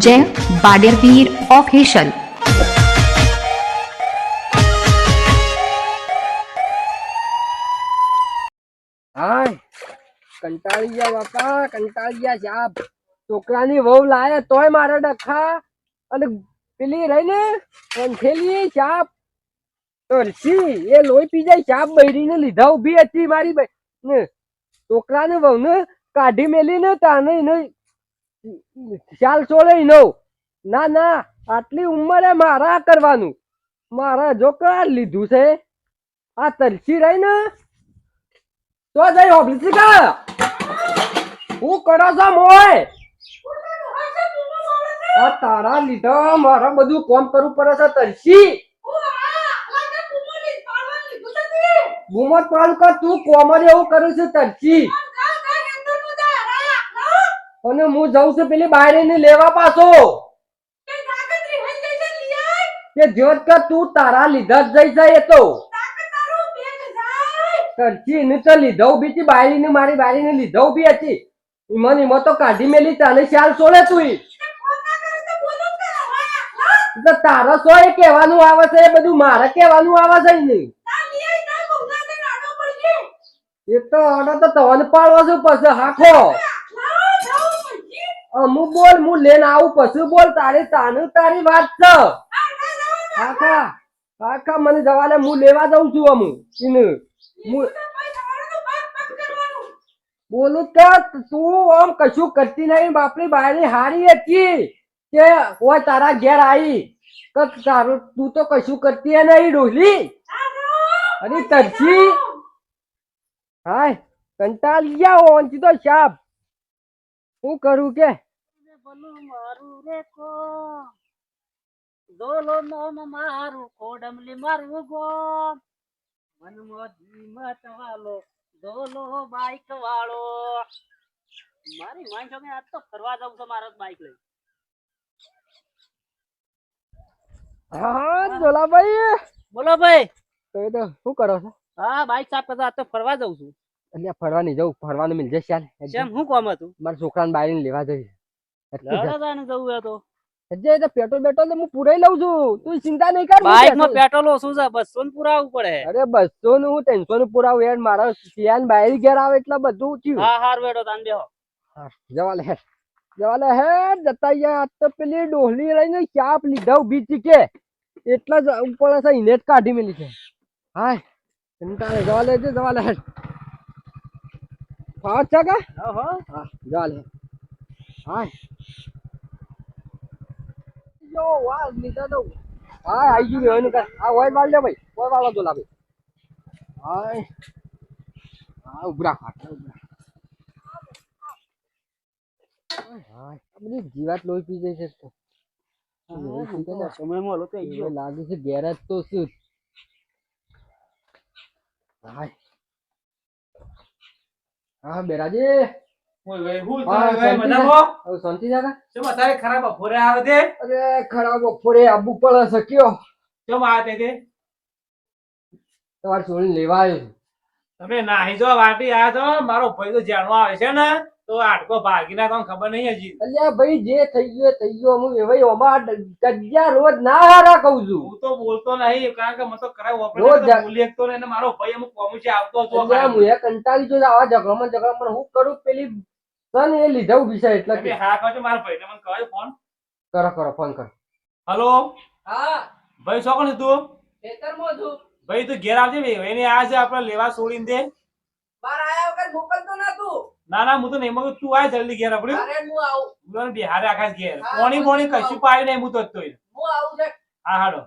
જય બાડેરવીર ઓફિશિયલ હાય કંટાળી ગયા બાપા કંટાળી ગયા સાહેબ છોકરાની વહુ લાયા તોય મારે ડખા અને પેલી રહી ને વંઠેલી ચાપ તરસી એ લોહી પી જાય ચાપ બૈરીને લીધા ઊભી હતી મારી ભાઈ છોકરાને વહુને કાઢી મેલી ને તાને એનો ચાલ છોડે એનો. ના ના, આટલી ઉંમરે મારા કરવાનું. મારા જો કરા લીધું છે? આ તરસી રહી ને તો જઈ ઓફિસ કા હું કરો છો મોય? આ તારા લીધા, મારા બધું કોમ કરવું પડે છે તરસી બુમત પાલ કર તું કોમર એવું કરું છું તરચી અને હું જઉં છું પેલી બાયરીને લેવા પાછો. કે જોત કે તું તારા લીધા જ જઈ જાય તો. તરચી એને તો લીધો બી હતી બાયરીને મારી બાયરીને લીધો બી હતી. ઈમન ઈમો તો કાઢી મેલી તાને ચાલ સોળે. તો તારો સો એ કહેવાનું આવે છે, એ બધું મારે કહેવાનું આવે છે નહીં. એ તો ઓર્ડર તો તવન પાડવો છું પછી હાખો. બોલ હું લેન આવું પછી બોલ તારી તાનું તારી વાત છે. મને જવાને હું લેવા જઉં છું હું બોલું તો તું આમ કશું કરતી નહીં બાપની બાયરી હારી હતી કે ઓય તારા ઘેર આવી કે તારું તું તો કશું કરતી નહીં ડોલી અરે તરસી હાય કંટાળી ગયા ઓનથી તો સાપ શું કરું કે? ભલું મારું રે કો દોલો નોમ મારું કોડમલી મારું ગોમ. મનમાં ધીમત વાલો દોલો બાઈક વાળો મારી વાંચો મેં આજ તો ફરવા જાઉં છું મારો બાઈક લઈ હા દોલાભાઈ બોલો ભાઈ. તો શું કરો છો? હા બાઈક સાફ કરતા આજ તો ફરવા જાઉં છું. એટલે ફરવા નહીં જવું ફરવાનું મિલ જશે ચાલ કેમ હું કોમ હતું? મારા છોકરાને બાયરીને લેવા જઈ લડાદાને જવું હે તો. હજે તો પેટ્રોલ બેટ્રોલ તો હું પુરાઈ લઉં છું. તું ચિંતા નહીં કર હું બાઈકમાં પેટ્રોલ- ઓછું છે બસો ને પુરાવવું પડે. અરે 200 નું હું નું પુરાવું યાર. મારા સિયાન બાયરી ઘેર આવે એટલે બધું થયું. હા હાર બેઠો તાન બેહો. જવા લે જવા લે હે જતા યાર. તો પેલી ડોહલી રહીને ચાપ લીધા ઊભી હતી કે? એટલા જ ઉપર એને જ કાઢી મેલી છે. હાય ચિંતા છે જવા લે જવા લે હાય જો વાહ લીધા તો હાય આઈ ગયું એનું કર આ ઓય વાળ લે ભાઈ ઓય વાળો તો લાવે હાય હા ઉભરા ખાટલા ઉભરા હાય આ બધી જીવાત લોહી પી જાય છે તો. લોહી પી જાય ને. સમયમાં ઓલો તો આઈ ગયો એવું લાગે છે ગેરેજ તો શું હાય હા બેરાજી. શાંતિ છે. ખરાબ બપોરે આવે તે? અરે ખરાબ બપોરે આબુ પડે શક્યો ચમ આવે તે તે? તમારે છોડીને લેવા આવ્યો તમે નાહી જો વાટી આ છો મારો ભાઈ તો જાણવા આવે છે ને? તો આટકો ભાગી ના તમને ખબર નહીં હજી. અલ્યા ભાઈ જે થઈ ગયો થઈ ગયો. હું ભાઈ ઓમાં કજ્જા રોજ ના હારા કહું છું. હું તો બોલતો નહીં કારણ કે મને તો કરાય રોજ બોલી એકતો ને મારો ભાઈ અમુક કોમી છે આવતો હતો અલ્યા હું એ કંટાળી જો આવા ઝઘડામાં પણ હું કરું પેલી સન એ લીધા ઊભી એટલે કે હા કહો છો મારા ભાઈને મને કહો ફોન. કરો કરો ફોન કરો. હલો? હા. ભાઈ શું કોણ તું? ખેતરમાં છું. ભાઈ તું ઘેર આવજે ભાઈ એને આ છે આપણે લેવા છોડીને દે. બાર આયા વગર મોકલતો ના તું. ના ના હું તો નહીં મગજ તું આય જલ્દી ઘેર આપણે. અરે હું આવું. હું બિહારે આખા ઘેર. પોણી પોણી કશું પાડી નહીં હું તો હતો હું આવું છે. હા હાડો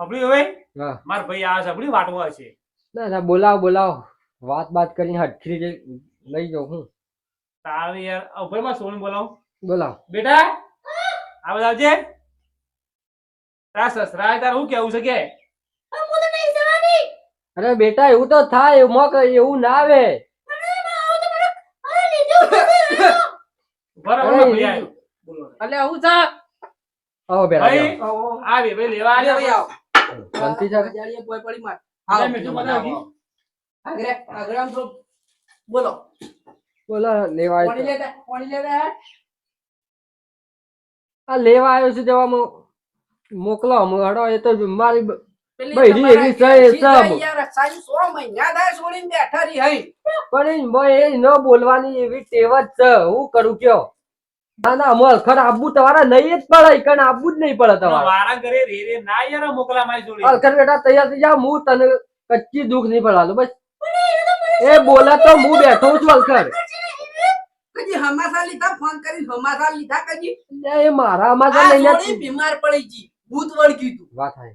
અબડી હવે? હા. માર ભાઈ આ સબડી વાટવા છે ના ના બોલાવો બોલાવો. વાત બાત કરીને હટખરી લઈ જાઉં હું. તારે યાર અ ભાઈ માં સોની બોલાવો. બોલાવો. બેટા આ બધા આવજે. તાર સસરા તાર શું કેવું છે કે? અરે બેટા એવું તો થાય એવું એવું ના આવે. બરાબર અરે, બોલો એટલે હું છે આવો બેટા ભાઈ આવી. ભાઈ લેવા આવ્યા શાંતિ છે? બધા મીઠું બનાવી. બોલો. બોલો લેવા આવ્યો પાણી છે. લેતા પાણી લેતા. આ લેવા આવ્યો છે જવા મો- મોકલો હું હડો એ તો મારી બૈરી એવી છે, ઘેર એ સીધા સબ. યાર સાંજે સો મહિના થાય છોડીને બેઠા રહી હઈ. પણ એ ન બોલવાની એવી ટેવ જ છે. હું કરું કયો? ના ના અમલ ખર આબુ તમારે નહીં જ પડે કણ આબુ જ નહીં પડે તમારે. વારા ઘરે રે રે ના યાર મોકલા મારી જોડે. અલખર બેટા તૈયાર થઈ જા હું તને કચ્ચી દુઃખ નહીં પડવાનું બસ. એ બોલા તો હું બેઠો છું અલખર કજી હમાસા લીધા? ફોન કરી હમાસા લીધા કજી એ મારા લઈને બીમાર પડી ગઈ. ભૂત વળગ્યું તું. વાત થાય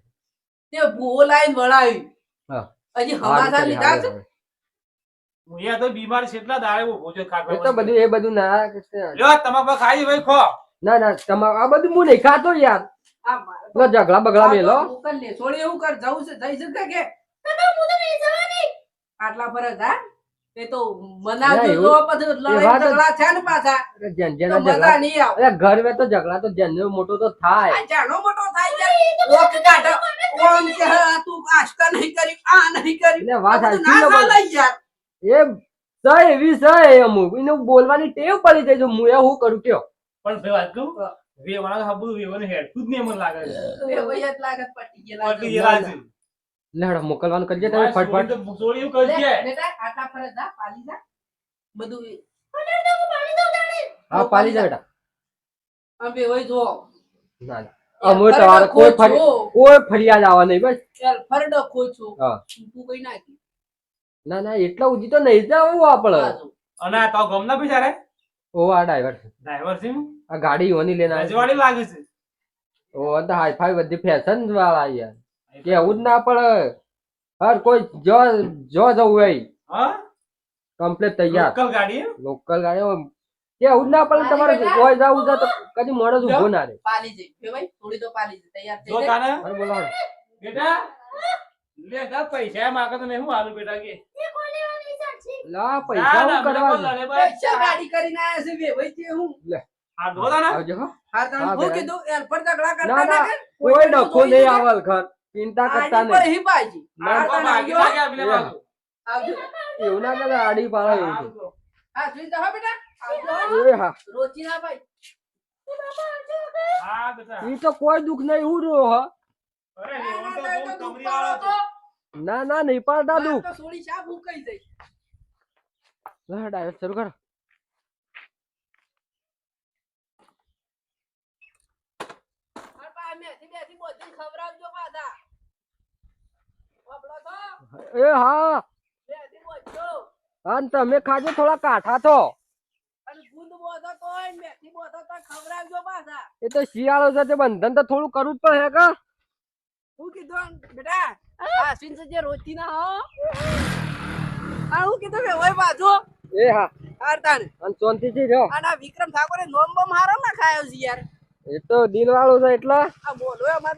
તે ભૂવો લાઈન વળાવી હા. હજી હમાસા લીધા છે તો બીમાર છે એટલા દાડે ઊભો છું એ તો પર. બધું એ બધું ના લ્યો તમાકુ ખાઈ ભાઈ ખો. ના ના તમારે આ બધું હું નહીં ખાતો યાર. આ ઝઘડા બગડા મેલો. મોકલ ને છોડી એવું કર જવું છે જઈ શકે કે? આટલા ફરજ હા? તે તો મનાવજો એવું- પછી લડાઈ ઝઘડા છે ને પાછા. અરે જેન તો જેના મજા ઝઘડા નહીં આવે. અરે ઘરમાં તો ઝઘડા તો જેનો મોટો તો થાય. જાણો મોટો થાય ઓક કાઢો. ઓમ કે તું આશકા નહીં કરી આ નહીં કરી એટલે વાત સાચી ના ને યાર. એ એવી અમુક એને બોલવાની ટેવ પડી જાય છે હું એ હું કરું કયો. પણ ભાઈ વાત કહું વેવાળા તો વેવાને હેડતું જ નહીં મને લાગે. છે એ જ લાગત પટી ગયેલા પટી ગયેલા છે. લેડો મોકલવાનું કરજે તમે ફટફટ. લે, કરજે બેટા આટલા પર જા પાલી જા. બધું હા પાલી જા બેટા. આમ બે હોય જો. ના ના. અમે તમારે કોઈ ફરી કોઈ ફરિયાદ આવવા નહીં બસ. ચાલ ફરડો ખોચો. હા. તું કઈ નાખી. ના ના એટલા ઉજી તો નહીં જવું આપણે. અને આ તો ગમના પૈસા રે ઓ આ ડ્રાઈવર છે. ડ્રાઈવર છે આ ગાડી ઓની લેના. રજવાડી લાગે છે. ઓ તો હાઈ ફાઈ બધી ફેશન વાળા યાર. કેવું જ ના પડે. હર કોઈ જો જો જવું હોય. હા? કમ્પ્લીટ તૈયાર લોકલ ગાડી લોકલ ગાડી કેવું જ ના પડે તમારે કોઈ જવું છે તો કદી માણસ ઊભો ના રે પાલી જઈ કે ભાઈ થોડી તો પાલી જઈ તૈયાર થઈ જો જાય. તાને. અરે બોલો બેટા લે જા પૈસા. માંગે તો મેં શું આલું બેટા કે? લા પૈસા હું કરવા. પૈસા ગાડી કરીને આયા છે બે. ભાઈ તે હું? આ જો ના આવજો હા. તને હું કીધું એર પર ઝઘડા કરતા ના ના કોઈ ડખો નહીં આવલ ખર ચિંતા કરતા નહીં. હી પાજી. એવું ના કરે આડી પાડે એવું. હા, સુઈ જાઓ બેટા. આવજો. એ હા. રોચી ના ભાઈ. ઈ તો કોઈ દુઃખ નહીં હું રો હ. ના, ના, નહીં પાડતા દુઃખ. શરૂ કર આ પા મેથી બેથી બધું ખવડાવજો પાછા. વાપરો છો? એ હા. અને તમે ખાજો થોડા કાઠા છો. એ તો શિયાળો છે તે બંધન તો થોડું કરવું જ પડે કે? હું કીધું બેટા આ જે રોજથી ના હો. આ હું કીધું કે ઓય બાજુ એ હા. હારતાણ અને શાંતિથી રહો. અને આ વિક્રમ ઠાકોરે નોમ બોમ હારો ના ખાયો છે યાર. એ તો દિલ વાળું છે એટલે. આ બોલો અમાર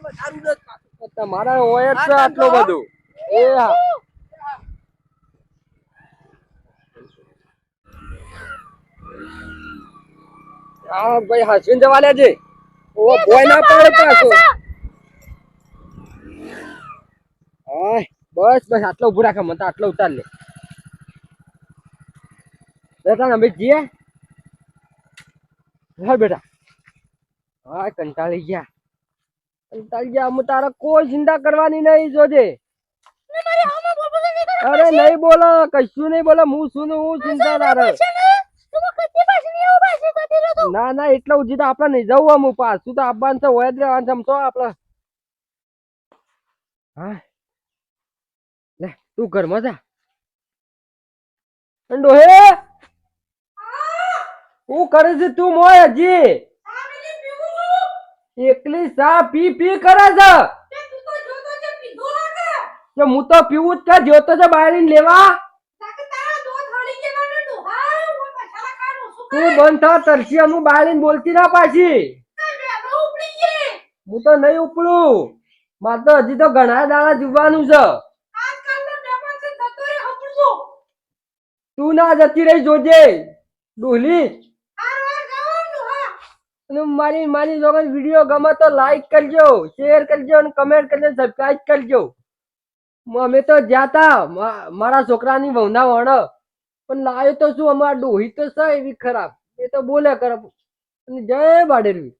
જ તમારા હોય જ આટલું બધું. એ હા. હા ભાઈ હસવીને જવા લેજે. ઓ ભોય ના પડે પાછો. હાય બસ બસ આટલો ઉભું રાખે મને આટલો ઉતાર લે. બેટા અમે જઈએ? હા બેટા. હા કંટાળી ગયા. કંટાળી ગયા અમે તારા કોઈ ચિંતા કરવાની નહીં જોજે. અરે નહીં બોલો, કશું નહીં બોલો, હું શું હું ચિંતા તારે ના ના, એટલે ઉજી તો આપણે નહીં જવું અમુક પાછું તો આપવાનું છે, હોય જ રહેવાનું છે તો આપણે. હા. લે, તું ઘરમાં જા. ડોહે. હું કરે છે તું મોય હજી? એકલી સા પી પી કરે છે? કે હું તો પીવું જ કે જોતો છે બાયરીને લેવા. તું. બંધ થા તરસી હું બાયરીને બોલતી ના પાછી. હું તો નહીં ઉપડું. મારે તો હજી તો ઘણા દાડા જીવવાનું છે. તું ના જતી રહી જોજે. ડોલી અને મારી મારી જોગન વીડિયો ગમે તો લાઈક કરજો શેર કરજો અને કમેન્ટ કરજો સબસ્ક્રાઇબ કરજો. અમે તો જ્યાતા મારા છોકરાની વહુના વણ. પણ લાયો તો શું, અમારા ડોહી તો છે એવી ખરાબ. એ તો બોલે ખરાબ જય બાડેરવી.